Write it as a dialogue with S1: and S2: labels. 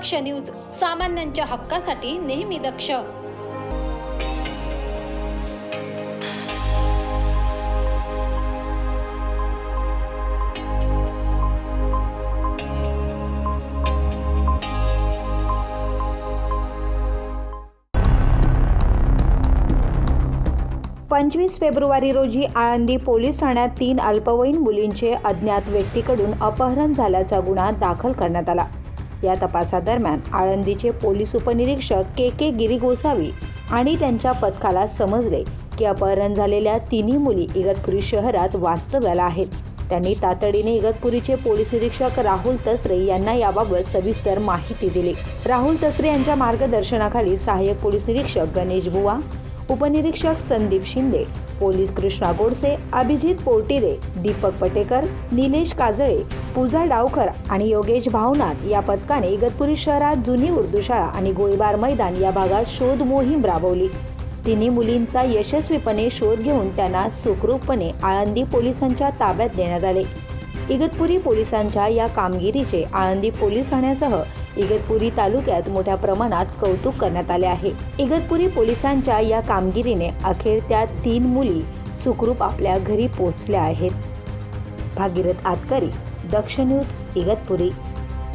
S1: दक्ष news सामान्यांच्या हक्कासाठी नेहमी दक्ष.
S2: पंचवीस फेब्रुवारी रोजी आळंदी पोलीस ठाण्यात तीन अल्पवयीन मुलींचे अज्ञात व्यक्तीकडून अपहरण झाल्याचा गुन्हा दाखल करण्यात आला. या तपासादरम्यान आळंदीचे पोलीस उपनिरीक्षक के के गिरी गोसावी आणि त्यांच्या पथकाला समजले की अपहरण झालेल्या तिन्ही मुली इगतपुरी शहरात वास्तव्याला आहेत. त्यांनी तातडीने इगतपुरीचे पोलीस निरीक्षक राहुल तसरे यांना याबाबत सविस्तर माहिती दिली. राहुल तसरे यांच्या मार्गदर्शनाखाली सहाय्यक पोलीस निरीक्षक गणेश बुवा उपनिरीक्षक संदीप शिंदे पोलीस कृष्णा गोडसे अभिजित पोर्टिरे दीपक पटेकर निलेश काजळे पूजा डावकर आणि योगेश भावनाथ या पथकाने इगतपुरी शहरात जुनी उर्दू शाळा आणि गोळीबार मैदान या भागात शोध मोहीम राबवली. तिन्ही मुलींचा यशस्वीपणे शोध घेऊन त्यांना सुखरूपपणे आळंदी पोलिसांच्या ताब्यात देण्यात आले. इगतपुरी पोलिसांच्या या कामगिरीचे आळंदी पोलीस ठाण्यासह इगतपुरी तालुक्यात मोठ्या प्रमाणात कौतुक करण्यात आले आहे. इगतपुरी पोलिसांच्या या कामगिरीने अखेर त्या तीन मुली सुखरूप आपल्या घरी पोहोचल्या आहेत. भागीरथ आतकरी दक्ष न्यूज इगतपुरी